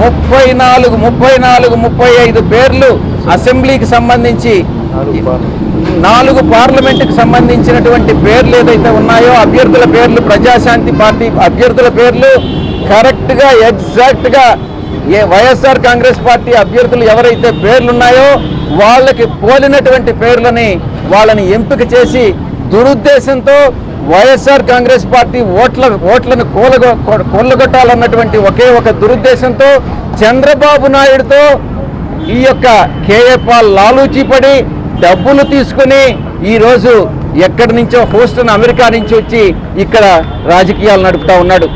ముప్పై నాలుగు ముప్పై నాలుగు ముప్పై ఐదు పేర్లు అసెంబ్లీకి సంబంధించి నాలుగు పార్లమెంటుకు సంబంధించినటువంటి పేర్లు ఏదైతే ఉన్నాయో అభ్యర్థుల పేర్లు ప్రజాశాంతి పార్టీ అభ్యర్థుల పేర్లు కరెక్ట్గా ఎగ్జాక్ట్గా ఏ వైఎస్ఆర్ కాంగ్రెస్ పార్టీ అభ్యర్థులు ఎవరైతే పేర్లు ఉన్నాయో వాళ్ళకి పోలినటువంటి పేర్లని వాళ్ళని ఎంపిక చేసి దురుద్దేశంతో వైఎస్ఆర్ కాంగ్రెస్ పార్టీ ఓట్ల ఓట్లను కోలగొ కొల్లగొట్టాలన్నటువంటి ఒకే ఒక దురుద్దేశంతో చంద్రబాబు నాయుడుతో ఈ యొక్క కేఏపాల్ లాలూచి పడి డబ్బులు తీసుకుని ఈరోజు ఎక్కడి నుంచో హోస్టన్ అమెరికా నుంచి వచ్చి ఇక్కడ రాజకీయాలు నడుపుతా ఉన్నాడు.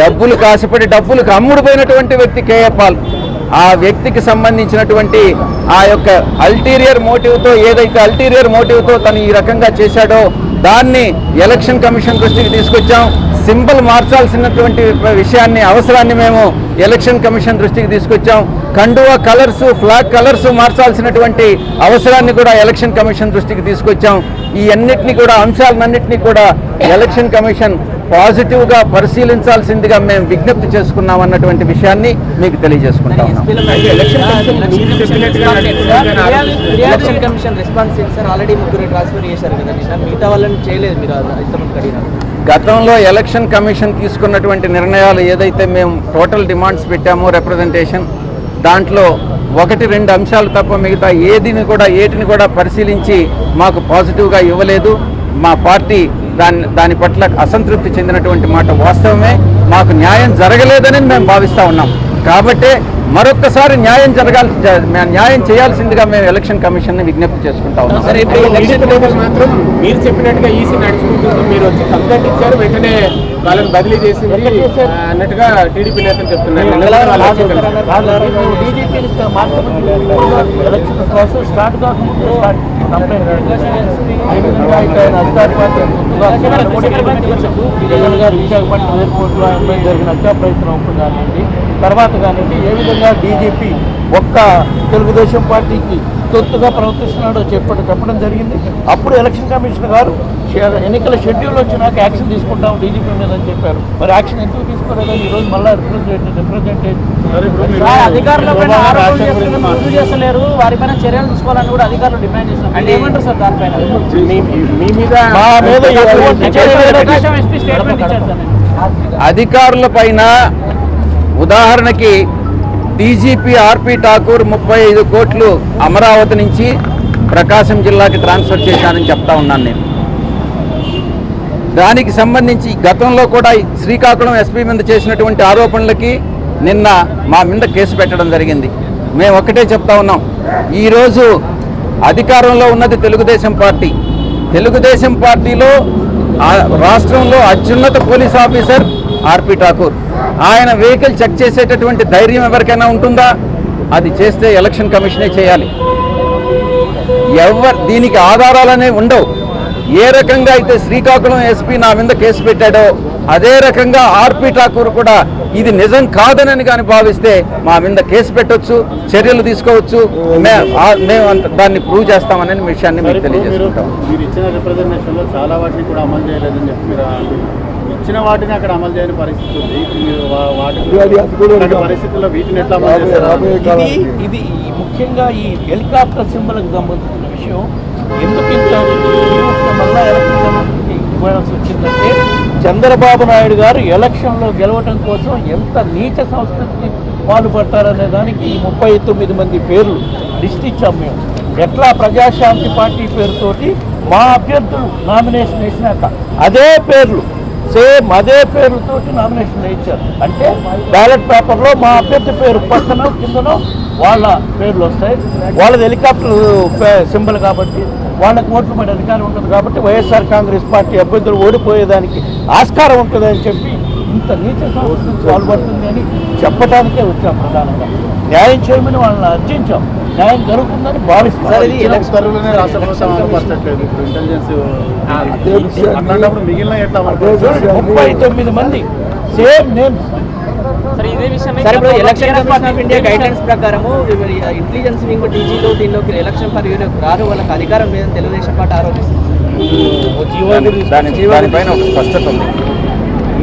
డబ్బులు కాసిపడి డబ్బులకు అమ్ముడుపోయినటువంటి వ్యక్తి కేఏ పాల్ ఆ వ్యక్తికి సంబంధించినటువంటి ఆ యొక్క అల్టీరియర్ మోటివ్తో ఏదైతే అల్టీరియర్ మోటివ్తో తను ఈ రకంగా చేశాడో దాన్ని ఎలక్షన్ కమిషన్ దృష్టికి తీసుకొచ్చాం. సింబల్ మార్చాల్సినటువంటి విషయాన్ని అవసరాన్ని మేము ఎలక్షన్ కమిషన్ దృష్టికి తీసుకొచ్చాం. కండువా కలర్స్ ఫ్లాగ్ కలర్స్ మార్చాల్సినటువంటి అవసరాన్ని కూడా ఎలక్షన్ కమిషన్ దృష్టికి తీసుకొచ్చాం. ఈ అన్నిటినీ కూడా అంశాలన్నింటినీ కూడా ఎలక్షన్ కమిషన్ పాజిటివ్గా పరిశీలించాల్సిందిగా మేము విజ్ఞప్తి చేసుకున్నాం అన్నటువంటి విషయాన్ని మీకు తెలియజేసుకుంటా ఉన్నాం. ఎలక్షన్ కమిషన్ రెస్పాన్స్ ఏంటి సార్ ఆల్రెడీ ముగ్గురు ట్రాన్స్ఫర్ చేశారు కదా నిన్న. మిగతా వాళ్ళని చేయలేదు మీరు ఇంతమంది అడిగినారు గతంలో ఎలక్షన్ కమిషన్ తీసుకున్నటువంటి నిర్ణయాలు ఏదైతే మేము టోటల్ డిమాండ్స్ పెట్టామో రిప్రజెంటేషన్ దాంట్లో ఒకటి రెండు అంశాలు తప్ప మిగతా ఏదిని కూడా ఏటిని కూడా పరిశీలించి మాకు పాజిటివ్గా ఇవ్వలేదు. మా పార్టీ దాని దాని పట్ల అసంతృప్తి చెందినటువంటి మాట వాస్తవమే. మాకు న్యాయం జరగలేదని మేము భావిస్తూ ఉన్నాం. కాబట్టే మరొక్కసారి న్యాయం జరగాల్సి న్యాయం చేయాల్సిందిగా మేము ఎలక్షన్ కమిషన్ని విజ్ఞప్తి చేసుకుంటా ఉన్నాం. మీరు చెప్పినట్టుగా ఈసీ నడుచుకుంటుంది. మీరు వచ్చి కంప్లైంట్ ఇచ్చారు వెంటనే వాళ్ళని బదిలీ చేసింది ఆ, అన్నట్టుగా టీడీపీ నేతలు చెప్తున్నారు. విశాఖపట్నం ఎయిర్పోర్ట్లో ఆయనపై జరిగిన హత్యా ప్రయత్నం కానివ్వండి తర్వాత కానివ్వండి ఏ విధంగా డీజీపీ ఒక్క తెలుగుదేశం పార్టీకి తొత్తుగా ప్రవర్తిస్తున్నాడో చెప్పడం చెప్పడం జరిగింది. అప్పుడు ఎలక్షన్ కమిషనర్ గారు ఎన్నికల షెడ్యూల్ వచ్చినాక యాక్షన్ తీసుకుంటాం డీజీపీ మీద అని చెప్పారు. మరి యాక్షన్ ఎందుకు తీసుకోలేదని ఈరోజు మళ్ళీ రిప్రజెంటేటివ్ రిప్రజెంటేటివ్ చేస్తలేరు. వారిపైన చర్యలు తీసుకోవాలని కూడా అధికారులు డిమాండ్ చేస్తున్నారు. అంటే ఏమంటారు సార్ దానిపైన? మీ మీద. అధికారుల పైన ఉదాహరణకి డీజీపీ ఆర్పి ఠాకూర్ ముప్పై ఐదు కోట్లు అమరావతి నుంచి ప్రకాశం జిల్లాకి ట్రాన్స్ఫర్ చేశానని చెప్తా ఉన్నాను నేను. దానికి సంబంధించి గతంలో కూడా శ్రీకాకుళం ఎస్పీ మీద చేసినటువంటి ఆరోపణలకి నిన్న మా మీద కేసు పెట్టడం జరిగింది. మేము ఒకటే చెప్తా ఉన్నాం. ఈరోజు అధికారంలో ఉన్నది తెలుగుదేశం పార్టీ. తెలుగుదేశం పార్టీలో రాష్ట్రంలో అత్యున్నత పోలీస్ ఆఫీసర్ ఆర్పి ఠాకూర్. ఆయన వెహికల్ చెక్ చేసేటటువంటి ధైర్యం ఎవరికైనా ఉంటుందా? అది చేస్తే ఎలక్షన్ కమిషనే చేయాలి. ఎవరు దీనికి ఆధారాలనే ఉండవు. ఏ రకంగా అయితే శ్రీకాకుళం ఎస్పీ నా మీద కేసు పెట్టాడో అదే రకంగా ఆర్పి ఠాకూర్ కూడా ఇది నిజం కాదనని కానీ భావిస్తే మా మీద కేసు పెట్టొచ్చు చర్యలు తీసుకోవచ్చు. మేము దాన్ని ప్రూవ్ చేస్తామనే విషయాన్ని మీకు తెలియజేసుకుంటాం. చాలా వాటిని అక్కడ అమలు చేయని పరిస్థితి ఉంది. పరిస్థితుల్లో వీటిని ఎట్లా ఇది ఇది ముఖ్యంగా ఈ హెలికాప్టర్ సింబల్కి సంబంధించిన విషయం. ఎందుకు ఇంత ఇవ్వాల్సి వచ్చిందంటే చంద్రబాబు నాయుడు గారు ఎలక్షన్లో గెలవటం కోసం ఎంత నీచ సంస్కృతికి పాల్పడతారనే దానికి ఈ ముప్పై తొమ్మిది మంది పేర్లు లిస్ట్ ఇచ్చాం మేము. ఎట్లా ప్రజాశాంతి పార్టీ పేరుతోటి మా అభ్యర్థులు నామినేషన్ వేసినాక అదే పేర్లు సేమ్ అదే పేరుతో నామినేషన్ ఇచ్చారు అంటే బ్యాలెట్ పేపర్లో మా అభ్యర్థి పేరు పక్కన కిందనో వాళ్ళ పేర్లు వస్తాయి. వాళ్ళది హెలికాప్టర్ సింబల్ కాబట్టి వాళ్ళకి ఓట్లు పడే అధికారం ఉంటుంది కాబట్టి వైఎస్ఆర్ కాంగ్రెస్ పార్టీ అభ్యర్థులు ఓడిపోయేదానికి ఆస్కారం ఉంటుందని చెప్పి ఇంత నీచ సంస్కృతి పాల్పడుతుంది అని చెప్పడానికే వచ్చాం ప్రధానంగా. న్యాయం చేయమని వాళ్ళని అర్జించాం న్యాయం జరుగుతుందని భావిస్తాం సార్, ఇది ఇచ్చిన ఉత్తర్వులనే రాష్ట్ర ప్రభుత్వం అమలుపరచట్లేదు ఇప్పుడు ఇంటెలిజెన్స్ అట్లాంటప్పుడు మిగిలిన ఎట్లా అమలు చూడండి, ముప్పై తొమ్మిది మంది సేమ్ నేమ్స్. సార్ ఇదే విషయం సార్ ఇప్పుడు election commission of India guidelines ప్రకారము ఇంటెలిజెన్స్ వింగ్ దీనిలోకి ఎలక్షన్ రారు. వాళ్ళకి అధికారం లేదని తెలుగుదేశం పార్టీ ఆరోపిస్తుంది. దానిపైన ఒక స్పష్టత ఉంది.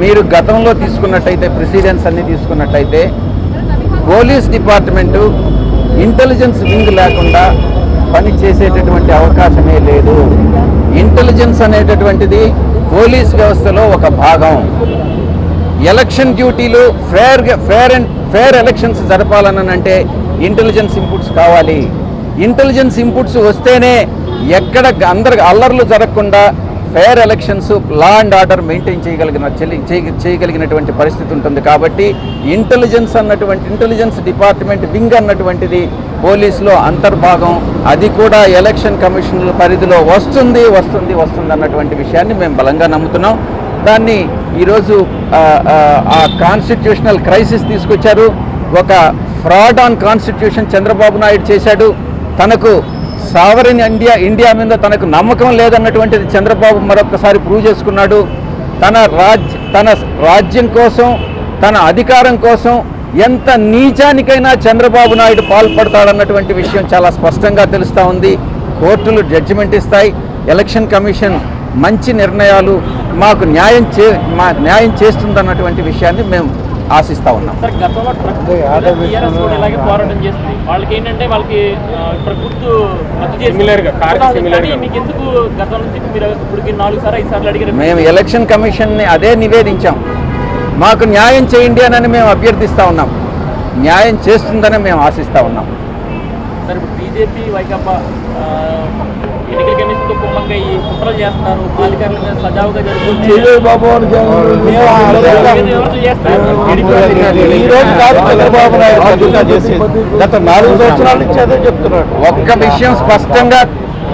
మీరు గతంలో తీసుకున్నట్టయితే ప్రెసిడెన్స్ అన్ని తీసుకున్నట్టయితే పోలీస్ డిపార్ట్మెంటు ఇంటెలిజెన్స్ వింగ్ లేకుండా పని చేసేటటువంటి అవకాశమే లేదు. ఇంటెలిజెన్స్ అనేటటువంటిది పోలీస్ వ్యవస్థలో ఒక భాగం. ఎలక్షన్ డ్యూటీలు ఫేర్గా ఫేర్ అండ్ ఫేర్ ఎలక్షన్స్ జరపాలని అంటే ఇంటెలిజెన్స్ ఇన్పుట్స్ కావాలి. ఇంటెలిజెన్స్ ఇన్పుట్స్ వస్తేనే ఎక్కడ అందరికి అల్లర్లు జరగకుండా fair elections law and order maintain చేయగలిగిన చెలి- చేయ- చేయగలిగినటువంటి పరిస్థితి ఉంటుంది కాబట్టి ఇంటెలిజెన్స్ అన్నటువంటి ఇంటెలిజెన్స్ డిపార్ట్మెంట్ వింగ్ అన్నటువంటిది పోలీసులో అంతర్భాగం. అది కూడా ఎలక్షన్ కమిషన్ల పరిధిలో వస్తుంది వస్తుంది వస్తుంది అన్నటువంటి విషయాన్ని మేము బలంగా నమ్ముతున్నాం. దాన్ని ఈరోజు ఆ కాన్స్టిట్యూషనల్ క్రైసిస్ తీసుకొచ్చారు. ఒక fraud on constitution Chandrababu Naidu చేశాడు. తనకు సావరిన్ ఇండియా ఇండియా మీద తనకు నమ్మకం లేదన్నటువంటిది చంద్రబాబు మరొకసారి ప్రూవ్ చేసుకున్నాడు. తన రాజ్ తన రాజ్యం కోసం తన అధికారం కోసం ఎంత నీచానికైనా చంద్రబాబు నాయుడు పాల్పడతాడన్నటువంటి విషయం చాలా స్పష్టంగా తెలుస్తూ ఉంది. కోర్టులు జడ్జిమెంట్ ఇస్తాయి. ఎలక్షన్ కమిషన్ మంచి నిర్ణయాలు మాకు న్యాయం చే మా న్యాయం చేస్తుందన్నటువంటి విషయాన్ని మేము ఆశిస్తూ ఉన్నాం. సార్ గతంలో ట్రక్ టీఆర్ఎస్ కూడా ఇలాగే పోరాటం చేస్తుంది వాళ్ళకి ఏంటంటే వాళ్ళకి ప్రభుత్వ రద్దు చేసింది. Similar గా, కారు అవును, similar కానీ గా. మీకు ఎందుకు గతం నుంచి మీరు ఇప్పటికి నాలుగు సార్లు ఐదు సార్లు అడిగారు? మేము ఎలక్షన్ కమిషన్ని అదే నివేదించాం. మాకు న్యాయం చేయండి అని మేము అభ్యర్థిస్తూ ఉన్నాం. న్యాయం చేస్తుందని మేము ఆశిస్తూ ఉన్నాం. బీజేపీ వైకాపా ఈ కుట్రలు చేస్తున్నారు. మీద సజావుగా చంద్రబాబు నాయుడు గత నాలుగు సంవత్సరాల నుంచి అదే చెప్తున్నాడు ఒక్క విషయం స్పష్టంగా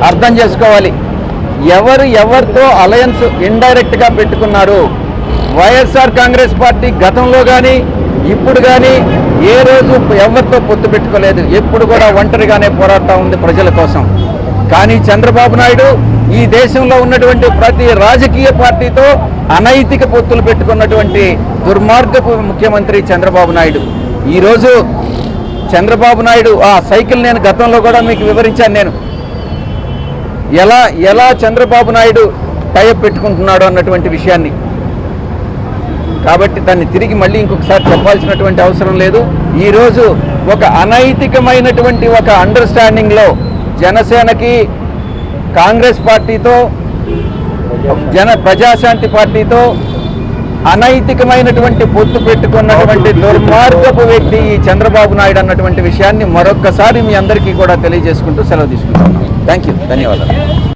అర్థం చేసుకోవాలి. ఎవరు ఎవరితో అలయన్స్ ఇండైరెక్ట్గా పెట్టుకున్నారు? వైఎస్ఆర్ కాంగ్రెస్ పార్టీ గతంలో కానీ ఇప్పుడు కానీ ఏ రోజు ఎవరితో పొత్తు పెట్టుకోలేదు. ఎప్పుడు కూడా ఒంటరిగానే పోరాడుతూ ఉంది ప్రజల కోసం. కానీ చంద్రబాబు నాయుడు ఈ దేశంలో ఉన్నటువంటి ప్రతి రాజకీయ పార్టీతో అనైతిక పొత్తులు పెట్టుకున్నటువంటి దుర్మార్గపు ముఖ్యమంత్రి చంద్రబాబు నాయుడు. ఈరోజు చంద్రబాబు నాయుడు ఆ సైకిల్ నేను గతంలో కూడా మీకు వివరించాను నేను. ఎలా ఎలా చంద్రబాబు నాయుడు టైప్ పెట్టుకుంటున్నాడు అన్నటువంటి విషయాన్ని. కాబట్టి దాన్ని తిరిగి మళ్ళీ ఇంకొకసారి చెప్పాల్సినటువంటి అవసరం లేదు. ఈరోజు ఒక అనైతికమైనటువంటి ఒక అండర్స్టాండింగ్లో జనసేనకి కాంగ్రెస్ పార్టీతో జన ప్రజాశాంతి పార్టీతో అనైతికమైనటువంటి పొత్తు పెట్టుకున్నటువంటి దుర్మార్గపు వ్యక్తి ఈ చంద్రబాబు నాయుడు అన్నటువంటి విషయాన్ని మరొక్కసారి మీ అందరికీ కూడా తెలియజేసుకుంటూ సెలవు తీసుకుంటున్నాను. థ్యాంక్ యూ ధన్యవాదాలు.